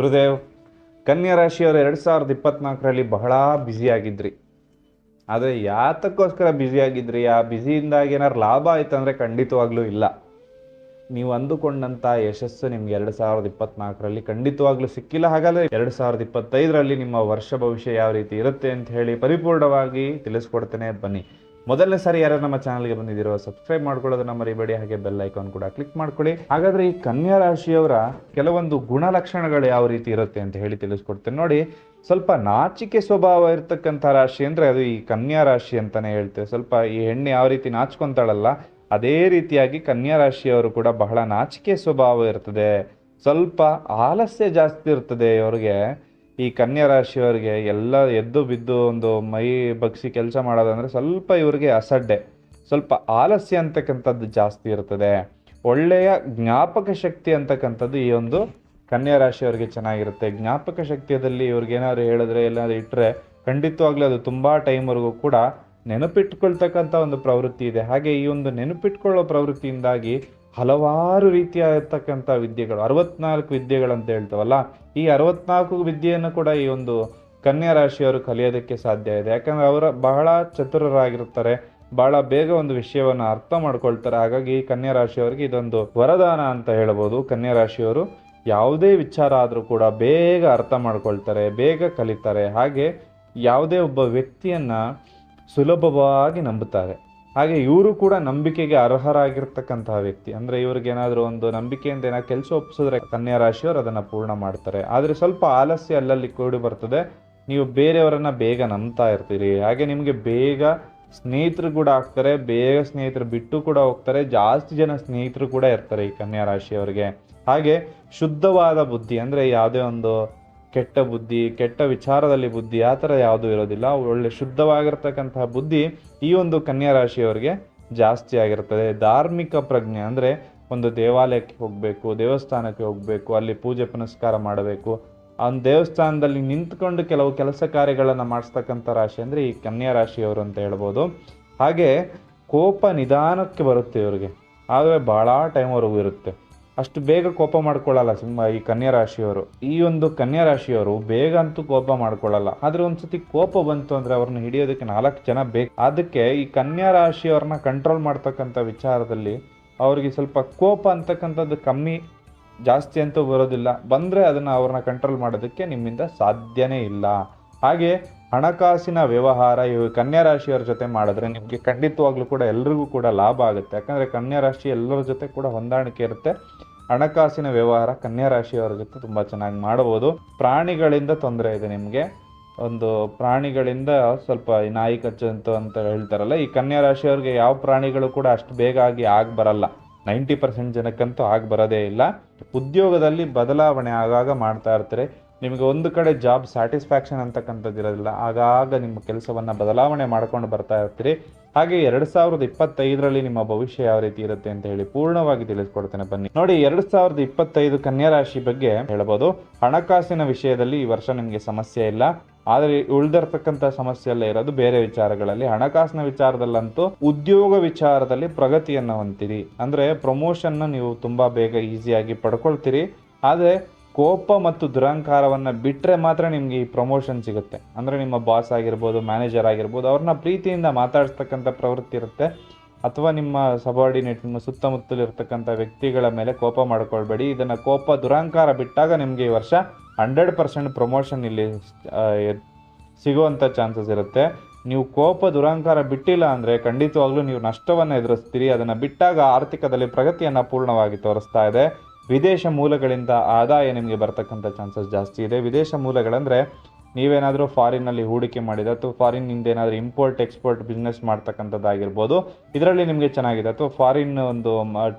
ಗುರುದೇವ್, ಕನ್ಯಾ ರಾಶಿಯವರು ಎರಡು ಸಾವಿರದ ಇಪ್ಪತ್ನಾಲ್ಕರಲ್ಲಿ ಬಹಳ ಬ್ಯುಸಿಯಾಗಿದ್ರಿ ಆದರೆ ಯಾತಕ್ಕೋಸ್ಕರ ಬ್ಯುಸಿಯಾಗಿದ್ರಿ ಆ ಬ್ಯುಸಿಯಿಂದಾಗಿ ಏನಾದ್ರು ಲಾಭ ಆಯ್ತು ಅಂದರೆ ಖಂಡಿತವಾಗ್ಲೂ ಇಲ್ಲ. ನೀವು ಅಂದುಕೊಂಡಂಥ ಯಶಸ್ಸು ನಿಮ್ಗೆ ಎರಡು ಸಾವಿರದ ಇಪ್ಪತ್ನಾಲ್ಕರಲ್ಲಿ ಖಂಡಿತವಾಗ್ಲೂ ಸಿಕ್ಕಿಲ್ಲ. ಹಾಗಾದರೆ ಎರಡು ಸಾವಿರದ ಇಪ್ಪತ್ತೈದರಲ್ಲಿ ನಿಮ್ಮ ವರ್ಷ ಭವಿಷ್ಯ ಯಾವ ರೀತಿ ಇರುತ್ತೆ ಅಂತ ಹೇಳಿ ಪರಿಪೂರ್ಣವಾಗಿ ತಿಳಿಸ್ಕೊಡ್ತೇನೆ. ಬನ್ನಿ. ಮೊದಲನೇ ಸಾರಿ ಯಾರು ನಮ್ಮ ಚಾನಲ್ಗೆ ಬಂದಿದ್ದೀರೋ ಸಬ್ಸ್ಕ್ರೈಬ್ ಮಾಡ್ಕೊಳ್ಳೋದನ್ನ ಮರಿಬೇಡಿ. ಹಾಗೆ ಬೆಲ್ ಐಕಾನ್ ಕೂಡ ಕ್ಲಿಕ್ ಮಾಡ್ಕೊಳ್ಳಿ. ಹಾಗಾದ್ರೆ ಈ ಕನ್ಯಾ ರಾಶಿಯವರ ಕೆಲವೊಂದು ಗುಣಲಕ್ಷಣಗಳು ಯಾವ ರೀತಿ ಇರುತ್ತೆ ಅಂತ ಹೇಳಿ ತಿಳಿಸ್ಕೊಡ್ತೇನೆ. ನೋಡಿ, ಸ್ವಲ್ಪ ನಾಚಿಕೆ ಸ್ವಭಾವ ಇರತಕ್ಕಂಥ ರಾಶಿ ಅಂದರೆ ಅದು ಈ ಕನ್ಯಾ ರಾಶಿ ಅಂತಾನೆ ಹೇಳ್ತೇವೆ. ಸ್ವಲ್ಪ ಈ ಹೆಣ್ಣು ಯಾವ ರೀತಿ ನಾಚ್ಕೊತಾಳಲ್ಲ, ಅದೇ ರೀತಿಯಾಗಿ ಕನ್ಯಾ ರಾಶಿಯವರು ಕೂಡ ಬಹಳ ನಾಚಿಕೆ ಸ್ವಭಾವ ಇರ್ತದೆ. ಸ್ವಲ್ಪ ಆಲಸ್ಯ ಜಾಸ್ತಿ ಇರ್ತದೆ ಇವ್ರಿಗೆ ಈ ಕನ್ಯಾ ರಾಶಿಯವರಿಗೆ ಎಲ್ಲ ಎದ್ದು ಬಿದ್ದು ಒಂದು ಮೈ ಬಗ್ಸಿ ಕೆಲಸ ಮಾಡೋದಂದರೆ ಸ್ವಲ್ಪ ಇವರಿಗೆ ಅಸಡ್ಡೆ. ಸ್ವಲ್ಪ ಆಲಸ್ಯ ಅಂತಕ್ಕಂಥದ್ದು ಜಾಸ್ತಿ ಇರ್ತದೆ. ಒಳ್ಳೆಯ ಜ್ಞಾಪಕ ಶಕ್ತಿ ಅಂತಕ್ಕಂಥದ್ದು ಈ ಒಂದು ಕನ್ಯಾ ರಾಶಿಯವರಿಗೆ ಚೆನ್ನಾಗಿರುತ್ತೆ. ಜ್ಞಾಪಕ ಶಕ್ತಿಯಲ್ಲಿ ಇವ್ರಿಗೆ ಏನಾದ್ರು ಹೇಳಿದ್ರೆ ಎಲ್ಲಾದ್ರೂ ಇಟ್ಟರೆ ಖಂಡಿತವಾಗ್ಲೂ ಅದು ತುಂಬ ಟೈಮ್ವರೆಗೂ ಕೂಡ ನೆನಪಿಟ್ಕೊಳ್ತಕ್ಕಂಥ ಒಂದು ಪ್ರವೃತ್ತಿ ಇದೆ. ಹಾಗೆ ಈ ಒಂದು ನೆನಪಿಟ್ಕೊಳ್ಳೋ ಪ್ರವೃತ್ತಿಯಿಂದಾಗಿ ಹಲವಾರು ರೀತಿಯಾಗಿರ್ತಕ್ಕಂಥ ವಿದ್ಯೆಗಳು, ಅರವತ್ನಾಲ್ಕು ವಿದ್ಯೆಗಳಂತ ಹೇಳ್ತಾವಲ್ಲ, ಈ ಅರವತ್ನಾಲ್ಕು ವಿದ್ಯೆಯನ್ನು ಕೂಡ ಈ ಒಂದು ಕನ್ಯಾ ರಾಶಿಯವರು ಕಲಿಯೋದಕ್ಕೆ ಸಾಧ್ಯ ಇದೆ. ಯಾಕಂದ್ರೆ ಅವರ ಬಹಳ ಚತುರರಾಗಿರ್ತಾರೆ, ಬಹಳ ಬೇಗ ಒಂದು ವಿಷಯವನ್ನು ಅರ್ಥ ಮಾಡ್ಕೊಳ್ತಾರೆ. ಹಾಗಾಗಿ ಕನ್ಯಾ ರಾಶಿಯವರಿಗೆ ಇದೊಂದು ವರದಾನ ಅಂತ ಹೇಳ್ಬೋದು. ಕನ್ಯಾ ರಾಶಿಯವರು ಯಾವುದೇ ವಿಚಾರ ಆದರೂ ಕೂಡ ಬೇಗ ಅರ್ಥ ಮಾಡ್ಕೊಳ್ತಾರೆ, ಬೇಗ ಕಲಿತಾರೆ. ಹಾಗೆ ಯಾವುದೇ ಒಬ್ಬ ವ್ಯಕ್ತಿಯನ್ನ ಸುಲಭವಾಗಿ ನಂಬುತ್ತಾರೆ. ಹಾಗೆ ಇವರು ಕೂಡ ನಂಬಿಕೆಗೆ ಅರ್ಹರಾಗಿರ್ತಕ್ಕಂತಹ ವ್ಯಕ್ತಿ. ಅಂದ್ರೆ ಇವ್ರಿಗೆ ಏನಾದರೂ ಒಂದು ನಂಬಿಕೆಯಿಂದ ಏನಾದ್ರು ಕೆಲಸ ಒಪ್ಪಿಸಿದ್ರೆ ಕನ್ಯಾ ರಾಶಿಯವರು ಅದನ್ನ ಪೂರ್ಣ ಮಾಡ್ತಾರೆ. ಆದರೆ ಸ್ವಲ್ಪ ಆಲಸ್ಯ ಅಲ್ಲಲ್ಲಿ ಕೂಡಿ ಬರ್ತದೆ. ನೀವು ಬೇರೆಯವರನ್ನ ಬೇಗ ನಂಬ್ತಾ ಇರ್ತೀರಿ. ಹಾಗೆ ನಿಮಗೆ ಬೇಗ ಸ್ನೇಹಿತರು ಕೂಡ ಆಗ್ತಾರೆ. ಬೇಗ ಸ್ನೇಹಿತರು ಬಿಟ್ಟು ಕೂಡ ಹೋಗ್ತಾರೆ. ಜಾಸ್ತಿ ಜನ ಸ್ನೇಹಿತರು ಕೂಡ ಇರ್ತಾರೆ ಈ ಕನ್ಯಾ ರಾಶಿಯವರಿಗೆ. ಹಾಗೆ ಶುದ್ಧವಾದ ಬುದ್ಧಿ, ಅಂದ್ರೆ ಯಾವುದೇ ಒಂದು ಕೆಟ್ಟ ಬುದ್ಧಿ, ಕೆಟ್ಟ ವಿಚಾರದಲ್ಲಿ ಬುದ್ಧಿ ಆ ಥರ ಯಾವುದೂ ಇರೋದಿಲ್ಲ. ಒಳ್ಳೆ ಶುದ್ಧವಾಗಿರ್ತಕ್ಕಂತಹ ಬುದ್ಧಿ ಈ ಒಂದು ಕನ್ಯಾ ರಾಶಿಯವರಿಗೆ ಜಾಸ್ತಿ ಆಗಿರ್ತದೆ. ಧಾರ್ಮಿಕ ಪ್ರಜ್ಞೆ ಅಂದರೆ ಒಂದು ದೇವಾಲಯಕ್ಕೆ ಹೋಗಬೇಕು, ದೇವಸ್ಥಾನಕ್ಕೆ ಹೋಗಬೇಕು, ಅಲ್ಲಿ ಪೂಜೆ ಪುನಸ್ಕಾರ ಮಾಡಬೇಕು. ಆ ದೇವಸ್ಥಾನದಲ್ಲಿ ನಿಂತ್ಕೊಂಡು ಕೆಲವು ಕೆಲಸ ಕಾರ್ಯಗಳನ್ನು ಮಾಡಿಸ್ತಕ್ಕಂಥ ರಾಶಿ ಅಂದರೆ ಈ ಕನ್ಯಾ ರಾಶಿಯವರು ಅಂತ ಹೇಳ್ಬೋದು. ಹಾಗೆ ಕೋಪ ನಿಧಾನಕ್ಕೆ ಬರುತ್ತೆ ಇವರಿಗೆ. ಆದರೆ ಭಾಳ ಟೈಮ್ವರೆಗೂ ಇರುತ್ತೆ. ಅಷ್ಟು ಬೇಗ ಕೋಪ ಮಾಡ್ಕೊಳ್ಳಲ್ಲ ಸಿಂಹ, ಈ ಕನ್ಯಾ ರಾಶಿಯವರು ಈ ಒಂದು ಕನ್ಯಾ ರಾಶಿಯವರು ಬೇಗ ಅಂತೂ ಕೋಪ ಮಾಡ್ಕೊಳ್ಳಲ್ಲ. ಆದ್ರೆ ಒಂದ್ಸತಿ ಕೋಪ ಬಂತು ಅಂದ್ರೆ ಅವ್ರನ್ನ ಹಿಡಿಯೋದಕ್ಕೆ ನಾಲ್ಕು ಜನ ಬೇಕು ಅದಕ್ಕೆ ಈ ಕನ್ಯಾ ರಾಶಿಯವ್ರನ್ನ ಕಂಟ್ರೋಲ್ ಮಾಡ್ತಕ್ಕಂಥ ವಿಚಾರದಲ್ಲಿ ಅವ್ರಿಗೆ ಸ್ವಲ್ಪ ಕೋಪ ಅಂತಕ್ಕಂಥದ್ದು ಕಮ್ಮಿ, ಜಾಸ್ತಿ ಅಂತೂ ಬರೋದಿಲ್ಲ. ಬಂದ್ರೆ ಅದನ್ನ ಅವ್ರನ್ನ ಕಂಟ್ರೋಲ್ ಮಾಡೋದಕ್ಕೆ ನಿಮ್ಮಿಂದ ಸಾಧ್ಯನೇ ಇಲ್ಲ. ಹಾಗೆ ಹಣಕಾಸಿನ ವ್ಯವಹಾರ, ಇವು ಕನ್ಯಾ ರಾಶಿಯವರ ಜೊತೆ ಮಾಡಿದ್ರೆ ನಿಮಗೆ ಖಂಡಿತವಾಗ್ಲೂ ಕೂಡ ಎಲ್ರಿಗೂ ಕೂಡ ಲಾಭ ಆಗುತ್ತೆ. ಯಾಕಂದರೆ ಕನ್ಯಾ ರಾಶಿ ಎಲ್ಲರ ಜೊತೆ ಕೂಡ ಹೊಂದಾಣಿಕೆ ಇರುತ್ತೆ. ಹಣಕಾಸಿನ ವ್ಯವಹಾರ ಕನ್ಯಾ ರಾಶಿಯವರ ಜೊತೆ ತುಂಬ ಚೆನ್ನಾಗಿ ಮಾಡಬಹುದು. ಪ್ರಾಣಿಗಳಿಂದ ತೊಂದರೆ ಇದೆ ನಿಮಗೆ. ಒಂದು ಪ್ರಾಣಿಗಳಿಂದ ಸ್ವಲ್ಪ ನಾಯಿ ಕಚ್ಚಂತು ಅಂತ ಹೇಳ್ತಾರಲ್ಲ, ಈ ಕನ್ಯಾ ರಾಶಿಯವರಿಗೆ ಯಾವ ಪ್ರಾಣಿಗಳು ಕೂಡ ಅಷ್ಟು ಬೇಗ ಆಗಿ ಆಗಿ ಬರಲ್ಲ. ನೈಂಟಿ ಪರ್ಸೆಂಟ್ ಜನಕ್ಕಂತೂ ಆಗಿ ಬರೋದೇ ಇಲ್ಲ. ಉದ್ಯೋಗದಲ್ಲಿ ಬದಲಾವಣೆ ಆಗಾಗ ಮಾಡ್ತಾ ಇರ್ತಾರೆ. ನಿಮಗೆ ಒಂದು ಕಡೆ ಜಾಬ್ ಸ್ಯಾಟಿಸ್ಫ್ಯಾಕ್ಷನ್ ಅಂತಕ್ಕಂಥದ್ದು ಇರೋದಿಲ್ಲ, ಆಗಾಗ ನಿಮ್ಮ ಕೆಲಸವನ್ನು ಬದಲಾವಣೆ ಮಾಡ್ಕೊಂಡು ಬರ್ತಾ ಇರ್ತೀರಿ. ಹಾಗೆ ಎರಡು ಸಾವಿರದ ಇಪ್ಪತ್ತೈದರಲ್ಲಿ ನಿಮ್ಮ ಭವಿಷ್ಯ ಯಾವ ರೀತಿ ಇರುತ್ತೆ ಅಂತ ಹೇಳಿ ಪೂರ್ಣವಾಗಿ ತಿಳಿಸ್ಕೊಡ್ತೇನೆ ಬನ್ನಿ. ನೋಡಿ, ಎರಡು ಸಾವಿರದ ಇಪ್ಪತ್ತೈದು ಕನ್ಯಾ ರಾಶಿ ಬಗ್ಗೆ ಹೇಳ್ಬೋದು. ಹಣಕಾಸಿನ ವಿಷಯದಲ್ಲಿ ಈ ವರ್ಷ ನಿಮಗೆ ಸಮಸ್ಯೆ ಇಲ್ಲ. ಆದರೆ ಉಳಿದಿರ್ತಕ್ಕಂಥ ಸಮಸ್ಯೆ ಎಲ್ಲ ಇರೋದು ಬೇರೆ ವಿಚಾರಗಳಲ್ಲಿ. ಹಣಕಾಸಿನ ವಿಚಾರದಲ್ಲಂತೂ ಉದ್ಯೋಗ ವಿಚಾರದಲ್ಲಿ ಪ್ರಗತಿಯನ್ನು ಹೊಂದಿರಿ ಅಂದರೆ ಪ್ರಮೋಷನ್ನ ನೀವು ತುಂಬಾ ಬೇಗ ಈಸಿಯಾಗಿ ಪಡ್ಕೊಳ್ತೀರಿ. ಆದರೆ ಕೋಪ ಮತ್ತು ದುರಹಂಕಾರವನ್ನು ಬಿಟ್ಟರೆ ಮಾತ್ರ ನಿಮಗೆ ಈ ಪ್ರಮೋಷನ್ ಸಿಗುತ್ತೆ. ಅಂದ್ರೆ ನಿಮ್ಮ ಬಾಸ್ ಆಗಿರ್ಬೋದು ಮ್ಯಾನೇಜರ್ ಆಗಿರ್ಬೋದು, ಅವ್ರನ್ನ ಪ್ರೀತಿಯಿಂದ ಮಾತಾಡಿಸ್ತಕ್ಕಂಥ ಪ್ರವೃತ್ತಿ ಇರುತ್ತೆ. ಅಥವಾ ನಿಮ್ಮ ಸಬಾರ್ಡಿನೇಟ್ ನಿಮ್ಮ ಸುತ್ತಮುತ್ತಲು ಇರ್ತಕ್ಕಂಥ ವ್ಯಕ್ತಿಗಳ ಮೇಲೆ ಕೋಪ ಮಾಡ್ಕೊಳ್ಬೇಡಿ. ಇದನ್ನ ಕೋಪ ದುರಹಂಕಾರ ಬಿಟ್ಟಾಗ ನಿಮಗೆ ಈ ವರ್ಷ ಹಂಡ್ರೆಡ್ ಪರ್ಸೆಂಟ್ ಪ್ರಮೋಷನ್ ಇಲ್ಲಿ ಸಿಗುವಂಥ ಚಾನ್ಸಸ್ ಇರುತ್ತೆ. ನೀವು ಕೋಪ ದುರಹಂಕಾರ ಬಿಟ್ಟಿಲ್ಲ ಅಂದ್ರೆ ಖಂಡಿತವಾಗ್ಲೂ ನೀವು ನಷ್ಟವನ್ನು ಎದುರಿಸ್ತೀರಿ. ಅದನ್ನ ಬಿಟ್ಟಾಗ ಆರ್ಥಿಕದಲ್ಲಿ ಪ್ರಗತಿಯನ್ನ ಪೂರ್ಣವಾಗಿ ತೋರಿಸ್ತಾ ಇದೆ. ವಿದೇಶ ಮೂಲಗಳಿಂದ ಆದಾಯ ನಿಮಗೆ ಬರ್ತಕ್ಕಂಥ ಚಾನ್ಸಸ್ ಜಾಸ್ತಿ ಇದೆ. ವಿದೇಶ ಮೂಲಗಳಂದರೆ ನೀವೇನಾದರೂ ಫಾರಿನ್ನಲ್ಲಿ ಹೂಡಿಕೆ ಮಾಡಿದ ಅಥವಾ ಫಾರಿನ್ನಿಂದ ಏನಾದರೂ ಇಂಪೋರ್ಟ್ ಎಕ್ಸ್ಪೋರ್ಟ್ ಬಿಸ್ನೆಸ್ ಮಾಡ್ತಕ್ಕಂಥದ್ದಾಗಿರ್ಬೋದು. ಇದರಲ್ಲಿ ನಿಮಗೆ ಚೆನ್ನಾಗಿದೆ. ಅಥವಾ ಫಾರಿನ್ ಒಂದು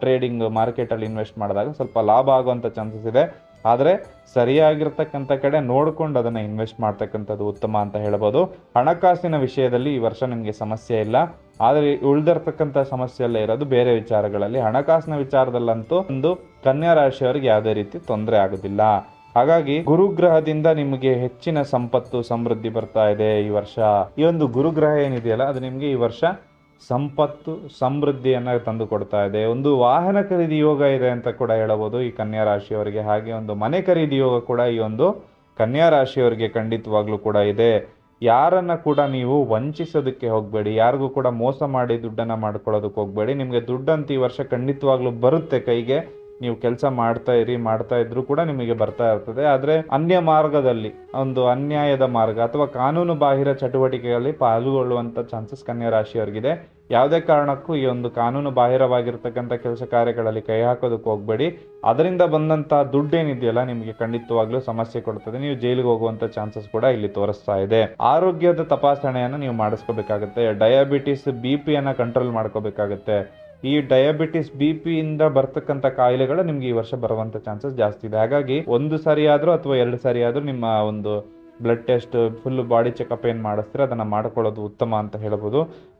ಟ್ರೇಡಿಂಗ್ ಮಾರ್ಕೆಟಲ್ಲಿ ಇನ್ವೆಸ್ಟ್ ಮಾಡಿದಾಗ ಸ್ವಲ್ಪ ಲಾಭ ಆಗುವಂಥ ಚಾನ್ಸಸ್ ಇದೆ. ಆದರೆ ಸರಿಯಾಗಿರ್ತಕ್ಕಂಥ ಕಡೆ ನೋಡ್ಕೊಂಡು ಅದನ್ನು ಇನ್ವೆಸ್ಟ್ ಮಾಡ್ತಕ್ಕಂಥದ್ದು ಉತ್ತಮ ಅಂತ ಹೇಳ್ಬೋದು. ಹಣಕಾಸಿನ ವಿಷಯದಲ್ಲಿ ಈ ವರ್ಷ ನಿಮಗೆ ಸಮಸ್ಯೆ ಇಲ್ಲ. ಆದರೆ ಉಳಿದಿರ್ತಕ್ಕಂಥ ಸಮಸ್ಯೆ ಎಲ್ಲ ಇರೋದು ಬೇರೆ ವಿಚಾರಗಳಲ್ಲಿ. ಹಣಕಾಸಿನ ವಿಚಾರದಲ್ಲಂತೂ ಒಂದು ಕನ್ಯಾ ರಾಶಿಯವರಿಗೆ ಯಾವುದೇ ರೀತಿ ತೊಂದರೆ ಆಗೋದಿಲ್ಲ. ಹಾಗಾಗಿ ಗುರುಗ್ರಹದಿಂದ ನಿಮಗೆ ಹೆಚ್ಚಿನ ಸಂಪತ್ತು, ಸಮೃದ್ಧಿ ಬರ್ತಾ ಇದೆ ಈ ವರ್ಷ. ಈ ಒಂದು ಗುರುಗ್ರಹ ಏನಿದೆಯಲ್ಲ, ಅದು ನಿಮಗೆ ಈ ವರ್ಷ ಸಂಪತ್ತು, ಸಮೃದ್ಧಿಯನ್ನು ತಂದು ಕೊಡ್ತಾ ಇದೆ. ಒಂದು ವಾಹನ ಖರೀದಿ ಯೋಗ ಇದೆ ಅಂತ ಕೂಡ ಹೇಳಬಹುದು ಈ ಕನ್ಯಾ ರಾಶಿಯವರಿಗೆ. ಹಾಗೆ ಒಂದು ಮನೆ ಖರೀದಿ ಯೋಗ ಕೂಡ ಈ ಒಂದು ಕನ್ಯಾ ರಾಶಿಯವರಿಗೆ ಖಂಡಿತವಾಗ್ಲೂ ಕೂಡ ಇದೆ. ಯಾರನ್ನ ಕೂಡ ನೀವು ವಂಚಿಸೋದಕ್ಕೆ ಹೋಗಬೇಡಿ, ಯಾರಿಗೂ ಕೂಡ ಮೋಸ ಮಾಡಿ ದುಡ್ಡನ್ನ ಮಾಡ್ಕೊಳ್ಳೋದಕ್ಕೆ ಹೋಗಬೇಡಿ. ನಿಮಗೆ ದುಡ್ಡಂತ ಈ ವರ್ಷ ಖಂಡಿತವಾಗ್ಲೂ ಬರುತ್ತೆ ಕೈಗೆ. ನೀವು ಕೆಲಸ ಮಾಡ್ತಾ ಇರಿ, ಮಾಡ್ತಾ ಇದ್ರು ಕೂಡ ನಿಮಗೆ ಬರ್ತಾ ಇರ್ತದೆ. ಆದರೆ ಅನ್ಯ ಮಾರ್ಗದಲ್ಲಿ, ಒಂದು ಅನ್ಯಾಯದ ಮಾರ್ಗ ಅಥವಾ ಕಾನೂನು ಬಾಹಿರ ಚಟುವಟಿಕೆಗಳಲ್ಲಿ ಪಾಲ್ಗೊಳ್ಳುವಂತ ಚಾನ್ಸಸ್ ಕನ್ಯಾ ರಾಶಿಯವರಿಗಿದೆ. ಯಾವುದೇ ಕಾರಣಕ್ಕೂ ಈ ಒಂದು ಕಾನೂನು ಬಾಹಿರವಾಗಿರ್ತಕ್ಕಂಥ ಕೆಲಸ ಕಾರ್ಯಗಳಲ್ಲಿ ಕೈ ಹಾಕೋದಕ್ಕೆ ಹೋಗಬೇಡಿ. ಅದರಿಂದ ಬಂದಂತ ದುಡ್ಡೇನಿದೆಯಲ್ಲ, ನಿಮಗೆ ಖಂಡಿತವಾಗ್ಲೂ ಸಮಸ್ಯೆ ಕೊಡ್ತದೆ. ನೀವು ಜೈಲಿಗೆ ಹೋಗುವಂತ ಚಾನ್ಸಸ್ ಕೂಡ ಇಲ್ಲಿ ತೋರಿಸ್ತಾ ಇದೆ. ಆರೋಗ್ಯದ ತಪಾಸಣೆಯನ್ನು ನೀವು ಮಾಡಿಸ್ಕೋಬೇಕಾಗುತ್ತೆ. ಡಯಾಬಿಟಿಸ್ ಬಿ ಪಿಯನ್ನು ಕಂಟ್ರೋಲ್ ಮಾಡ್ಕೋಬೇಕಾಗುತ್ತೆ. ಈ ಡಯಾಬಿಟಿಸ್ ಬಿ ಇಂದ ಬರ್ತಕ್ಕಂಥ ಕಾಯಿಲೆಗಳು ನಿಮ್ಗೆ ಈ ವರ್ಷ ಬರುವಂತ ಚಾನ್ಸಸ್ ಜಾಸ್ತಿ ಇದೆ. ಹಾಗಾಗಿ ಒಂದು ಸಾರಿ ಆದ್ರೂ ಅಥವಾ ಎರಡು ಸಾರಿ ಆದ್ರೂ ನಿಮ್ಮ ಒಂದು blood test full body checkup ಏನು ಮಾಡಿಸ್ತೀರ, ಅದನ್ನು ಮಾಡ್ಕೊಳ್ಳೋದು ಉತ್ತಮ ಅಂತ ಹೇಳ್ಬೋದು.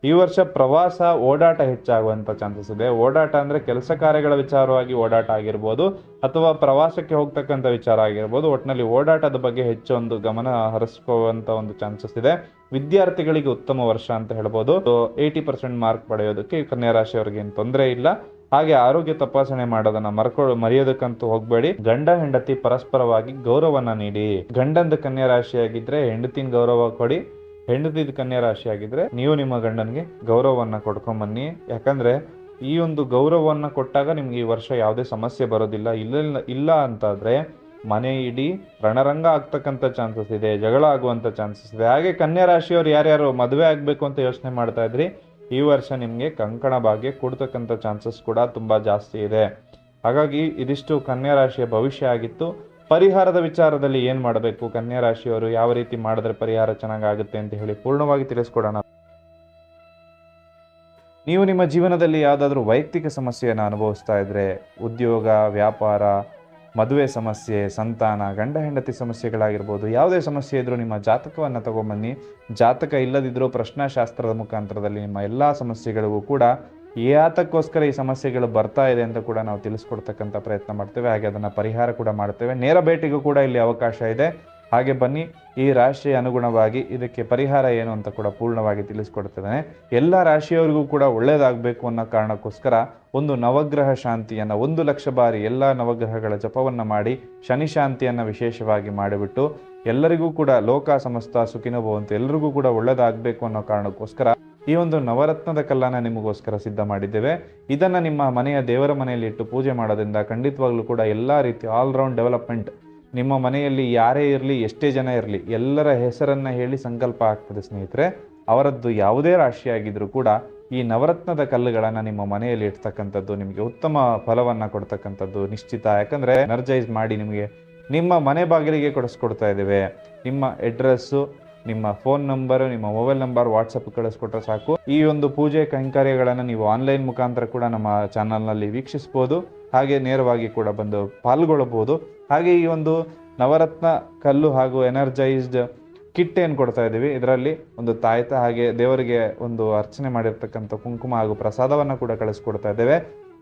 ಈ ವರ್ಷ ಪ್ರವಾಸ ಓಡಾಟ ಹೆಚ್ಚಾಗುವಂಥ ಚಾನ್ಸಸ್ ಇದೆ. ಓಡಾಟ ಅಂದರೆ ಕೆಲಸ ಕಾರ್ಯಗಳ ವಿಚಾರವಾಗಿ ಓಡಾಟ ಆಗಿರ್ಬೋದು, ಅಥವಾ ಪ್ರವಾಸಕ್ಕೆ ಹೋಗ್ತಕ್ಕಂಥ ವಿಚಾರ ಆಗಿರ್ಬೋದು ಒಟ್ಟಿನಲ್ಲಿ ಓಡಾಟದ ಬಗ್ಗೆ ಹೆಚ್ಚು ಒಂದು ಗಮನ ಹರಿಸ್ಕೋವಂಥ ಒಂದು ಚಾನ್ಸಸ್ ಇದೆ. ವಿದ್ಯಾರ್ಥಿಗಳಿಗೆ ಉತ್ತಮ ವರ್ಷ ಅಂತ ಹೇಳ್ಬೋದು. ಏಯ್ಟಿ ಪರ್ಸೆಂಟ್ ಮಾರ್ಕ್ ಪಡೆಯೋದಕ್ಕೆ ಕನ್ಯಾ ರಾಶಿಯವರಿಗೆ ಏನು ತೊಂದರೆ ಇಲ್ಲ. ಹಾಗೆ ಆರೋಗ್ಯ ತಪಾಸಣೆ ಮಾಡೋದನ್ನ ಮರ್ಕೊಳ್ಳೋ ಮರೆಯೋದಕ್ಕಂತೂ ಹೋಗಬೇಡಿ. ಗಂಡ, ಹೆಂಡತಿ ಪರಸ್ಪರವಾಗಿ ಗೌರವನ ನೀಡಿ. ಗಂಡಂದ ಕನ್ಯಾ ರಾಶಿಯಾಗಿದ್ರೆ ಹೆಂಡತಿನ ಗೌರವ ಕೊಡಿ. ಹೆಂಡತಿದ ಕನ್ಯಾ ರಾಶಿ ಆಗಿದ್ರೆ ನೀವು ನಿಮ್ಮ ಗಂಡನಿಗೆ ಗೌರವವನ್ನ ಕೊಡ್ಕೊಂಬನ್ನಿ. ಯಾಕಂದ್ರೆ ಈ ಒಂದು ಗೌರವವನ್ನ ಕೊಟ್ಟಾಗ ನಿಮ್ಗೆ ಈ ವರ್ಷ ಯಾವುದೇ ಸಮಸ್ಯೆ ಬರೋದಿಲ್ಲ. ಇಲ್ಲ ಇಲ್ಲ ಅಂತಾದ್ರೆ ಮನೆ ಇಡೀ ರಣರಂಗ ಆಗ್ತಕ್ಕಂಥ ಚಾನ್ಸಸ್ ಇದೆ, ಜಗಳ ಆಗುವಂತ ಚಾನ್ಸಸ್ ಇದೆ. ಹಾಗೆ ಕನ್ಯಾ ರಾಶಿಯವರು ಯಾರ್ಯಾರು ಮದುವೆ ಆಗಬೇಕು ಅಂತ ಯೋಚನೆ ಮಾಡ್ತಾ ಇದ್ರಿ ಈ ವರ್ಷ ನಿಮಗೆ ಕಂಕಣ ಭಾಗ್ಯ ಕೊಡ್ತಕ್ಕಂಥ ಚಾನ್ಸಸ್ ಕೂಡ ತುಂಬಾ ಜಾಸ್ತಿ ಇದೆ. ಹಾಗಾಗಿ ಇದಿಷ್ಟು ಕನ್ಯಾ ರಾಶಿಯ ಭವಿಷ್ಯ ಆಗಿತ್ತು. ಪರಿಹಾರದ ವಿಚಾರದಲ್ಲಿ ಏನು ಮಾಡಬೇಕು? ಕನ್ಯಾ ರಾಶಿಯವರು ಯಾವ ರೀತಿ ಮಾಡಿದ್ರೆ ಪರಿಹಾರ ಚೆನ್ನಾಗಾಗುತ್ತೆ ಅಂತ ಹೇಳಿ ಪೂರ್ಣವಾಗಿ ತಿಳಿಸ್ಕೊಡೋಣ. ನೀವು ನಿಮ್ಮ ಜೀವನದಲ್ಲಿ ಯಾವುದಾದ್ರೂ ವೈಯಕ್ತಿಕ ಸಮಸ್ಯೆಯನ್ನು ಅನುಭವಿಸ್ತಾ ಇದ್ರೆ, ಉದ್ಯೋಗ, ವ್ಯಾಪಾರ ಮದುವೆ ಸಮಸ್ಯೆ, ಸಂತಾನ, ಗಂಡ ಹೆಂಡತಿ ಸಮಸ್ಯೆಗಳಾಗಿರ್ಬೋದು, ಯಾವುದೇ ಸಮಸ್ಯೆ ಇದ್ದರೂ ನಿಮ್ಮ ಜಾತಕವನ್ನು ತಗೊಂಬನ್ನಿ. ಜಾತಕ ಇಲ್ಲದಿದ್ದರೂ ಪ್ರಶ್ನಾಶಾಸ್ತ್ರದ ಮುಖಾಂತರದಲ್ಲಿ ನಿಮ್ಮ ಎಲ್ಲ ಸಮಸ್ಯೆಗಳಿಗೂ ಕೂಡ ಯಾತಕ್ಕೋಸ್ಕರ ಈ ಸಮಸ್ಯೆಗಳು ಬರ್ತಾ ಇದೆ ಅಂತ ಕೂಡ ನಾವು ತಿಳಿಸ್ಕೊಡ್ತಕ್ಕಂಥ ಪ್ರಯತ್ನ ಮಾಡ್ತೇವೆ. ಹಾಗೆ ಅದನ್ನು ಪರಿಹಾರ ಕೂಡ ಮಾಡ್ತೇವೆ. ನೇರ ಭೇಟಿಗೂ ಕೂಡ ಇಲ್ಲಿ ಅವಕಾಶ ಇದೆ. ಹಾಗೆ ಬನ್ನಿ. ಈ ರಾಶಿಯ ಅನುಗುಣವಾಗಿ ಇದಕ್ಕೆ ಪರಿಹಾರ ಏನು ಅಂತ ಕೂಡ ಪೂರ್ಣವಾಗಿ ತಿಳಿಸ್ಕೊಡ್ತಿದ್ದಾನೆ. ಎಲ್ಲ ರಾಶಿಯವರಿಗೂ ಕೂಡ ಒಳ್ಳೆಯದಾಗಬೇಕು ಅನ್ನೋ ಕಾರಣಕ್ಕೋಸ್ಕರ ಒಂದು ನವಗ್ರಹ ಶಾಂತಿಯನ್ನು, ಒಂದು ಲಕ್ಷ ಬಾರಿ ಎಲ್ಲ ನವಗ್ರಹಗಳ ಜಪವನ್ನು ಮಾಡಿ, ಶನಿ ಶಾಂತಿಯನ್ನು ವಿಶೇಷವಾಗಿ ಮಾಡಿಬಿಟ್ಟು, ಎಲ್ಲರಿಗೂ ಕೂಡ ಲೋಕ, ಸಮಸ್ತ ಸುಖಿನಭವಂತ ಎಲ್ಲರಿಗೂ ಕೂಡ ಒಳ್ಳೆಯದಾಗಬೇಕು ಅನ್ನೋ ಕಾರಣಕ್ಕೋಸ್ಕರ ಈ ಒಂದು ನವರತ್ನದ ಕಲ್ಲನ್ನು ನಿಮಗೋಸ್ಕರ ಸಿದ್ಧ ಮಾಡಿದ್ದೇವೆ. ಇದನ್ನು ನಿಮ್ಮ ಮನೆಯ ದೇವರ ಮನೆಯಲ್ಲಿ ಇಟ್ಟು ಪೂಜೆ ಮಾಡೋದ್ರಿಂದ ಖಂಡಿತವಾಗ್ಲೂ ಕೂಡ ಎಲ್ಲ ರೀತಿಯ ಆಲ್ರೌಂಡ್ ಡೆವಲಪ್ಮೆಂಟ್ ನಿಮ್ಮ ಮನೆಯಲ್ಲಿ ಯಾರೇ ಇರಲಿ, ಎಷ್ಟೇ ಜನ ಇರಲಿ, ಎಲ್ಲರ ಹೆಸರನ್ನು ಹೇಳಿ ಸಂಕಲ್ಪ ಆಗ್ತದೆ ಸ್ನೇಹಿತರೆ. ಅವರದ್ದು ಯಾವುದೇ ರಾಶಿಯಾಗಿದ್ದರೂ ಕೂಡ ಈ ನವರತ್ನದ ಕಲ್ಲುಗಳನ್ನು ನಿಮ್ಮ ಮನೆಯಲ್ಲಿ ಇಡ್ತಕ್ಕಂಥದ್ದು, ನಿಮಗೆ ಉತ್ತಮ ಫಲವನ್ನು ಕೊಡ್ತಕ್ಕಂಥದ್ದು ನಿಶ್ಚಿತ. ಯಾಕಂದರೆ ಎನರ್ಜೈಸ್ ಮಾಡಿ ನಿಮಗೆ ನಿಮ್ಮ ಮನೆ ಬಾಗಿಲಿಗೆ ಕೊಡಿಸ್ಕೊಡ್ತಾ ಇದ್ದೇವೆ. ನಿಮ್ಮ ಅಡ್ರೆಸ್ಸು ನಿಮ್ಮ ಫೋನ್ ನಂಬರ್ ನಿಮ್ಮ ಮೊಬೈಲ್ ನಂಬರ್ ವಾಟ್ಸಪ್ ಕಳಿಸ್ಕೊಟ್ರೆ ಸಾಕು. ಈ ಒಂದು ಪೂಜೆ ಕೈಂಕರ್ಯಗಳನ್ನು ನೀವು ಆನ್ಲೈನ್ ಮುಖಾಂತರ ಕೂಡ ನಮ್ಮ ಚಾನಲ್ನಲ್ಲಿ ವೀಕ್ಷಿಸ್ಬೋದು. ಹಾಗೆ ನೇರವಾಗಿ ಕೂಡ ಬಂದು ಪಾಲ್ಗೊಳ್ಳಬಹುದು. ಹಾಗೆ ಈ ಒಂದು ನವರತ್ನ ಕಲ್ಲು ಹಾಗೂ ಎನರ್ಜೈಸ್ಡ್ ಕಿಟ್ ಏನು ಕೊಡ್ತಾ ಇದ್ದೀವಿ ಇದರಲ್ಲಿ ಒಂದು ತಾಯ್ತ ಹಾಗೆ ದೇವರಿಗೆ ಒಂದು ಅರ್ಚನೆ ಮಾಡಿರ್ತಕ್ಕಂಥ ಕುಂಕುಮ ಹಾಗೂ ಪ್ರಸಾದವನ್ನು ಕೂಡ ಕಳಿಸ್ಕೊಡ್ತಾ ಇದ್ದೇವೆ.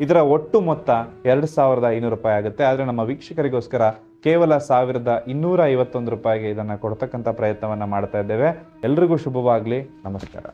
ಇದರ ಒಟ್ಟು ಮೊತ್ತ ಎರಡು ಸಾವಿರದ ಐನೂರು ರೂಪಾಯಿ ಆಗುತ್ತೆ. ಆದರೆ ನಮ್ಮ ವೀಕ್ಷಕರಿಗೋಸ್ಕರ ಕೇವಲ ಸಾವಿರದ ಇನ್ನೂರ ಐವತ್ತೊಂದು ರೂಪಾಯಿಗೆ ಇದನ್ನು ಕೊಡ್ತಕ್ಕಂಥ ಪ್ರಯತ್ನವನ್ನು ಮಾಡ್ತಾ ಇದ್ದೇವೆ. ಎಲ್ರಿಗೂ ಶುಭವಾಗಲಿ. ನಮಸ್ಕಾರ.